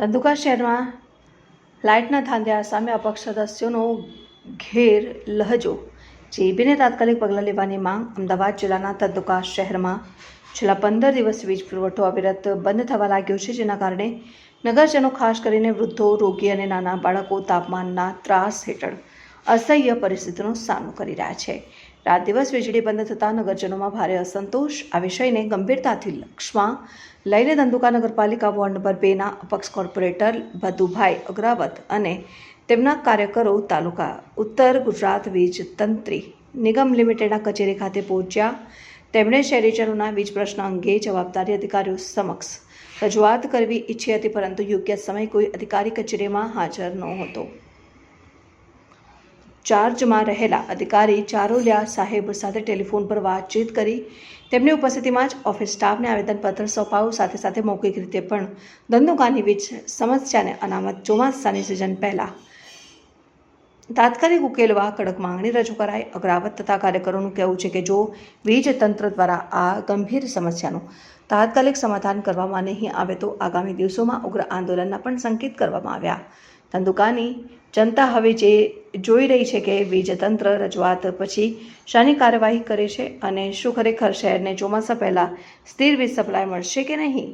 ધંધુકા શહેરમાં લાઇટના થાંધ્યા સામે અપક્ષ સદસ્યોનો ઘેર લહજો. જેબીને તાત્કાલિક પગલાં લેવાની માંગ અમદાવાદ જિલ્લાના ધંધુકા શહેરમાં છેલ્લા પંદર દિવસ વીજ પુરવઠો અવિરત બંધ થવા લાગ્યો છે, જેના કારણે નગરજનો ખાસ કરીને વૃદ્ધો, રોગી અને નાના બાળકો તાપમાનના ત્રાસ હેઠળ અસહ્ય પરિસ્થિતિનો સામનો કરી રહ્યા છે. રાત દિવસ વીજળી બંધ થતાં નગરજનોમાં ભારે અસંતોષ. આ વિષયને ગંભીરતાથી લક્ષમાં લઈને ધંધુકા નગરપાલિકા વોર્ડ નંબર બેના અપક્ષ કોર્પોરેટર ભદુભાઈ અગ્રાવત અને તેમના કાર્યકરો તાલુકા ઉત્તર ગુજરાત વીજ તંત્રી નિગમ લિમિટેડના કચેરી ખાતે પહોંચ્યા. તેમણે શહેરીજનોના વીજ પ્રશ્ન અંગે જવાબદારી અધિકારીઓ સમક્ષ રજૂઆત કરવી ઈચ્છી હતી, પરંતુ યોગ્ય સમય કોઈ અધિકારી કચેરીમાં હાજર નહોતો. ચાર્જમાં રહેલા અધિકારી ચારોલિયા સાહેબ સાથે ટેલિફોન પર વાતચીત કરી. તેમની ઉપસ્થિતિમાં જ ઓફિસ સ્ટાફને આવેદનપત્ર સોંપાયું. સાથે સાથે મૌખિક રીતે પણ ધંધુકાની વીજ સમસ્યાને અનામત ચોમાસાની સિઝન પહેલાં. તાત્કાલિક ઉકેલવા કડક માંગણી રજૂ કરાઈ. અગ્રાવત તથા કાર્યકરોનું કહેવું છે કે જો વીજ તંત્ર દ્વારા આ ગંભીર સમસ્યાનું તાત્કાલિક સમાધાન કરવામાં નહીં આવે તો આગામી દિવસોમાં ઉગ્ર આંદોલનના પણ સંકેત કરવામાં આવ્યા. ધંધુકાની જનતા હવે જે જોઈ રહી છે કે વીજતંત્ર રજૂઆત પછી શાની કાર્યવાહી કરે છે અને શું ખરેખર શહેરને ચોમાસા પહેલાં સ્થિર વીજ સપ્લાય મળશે કે નહીં?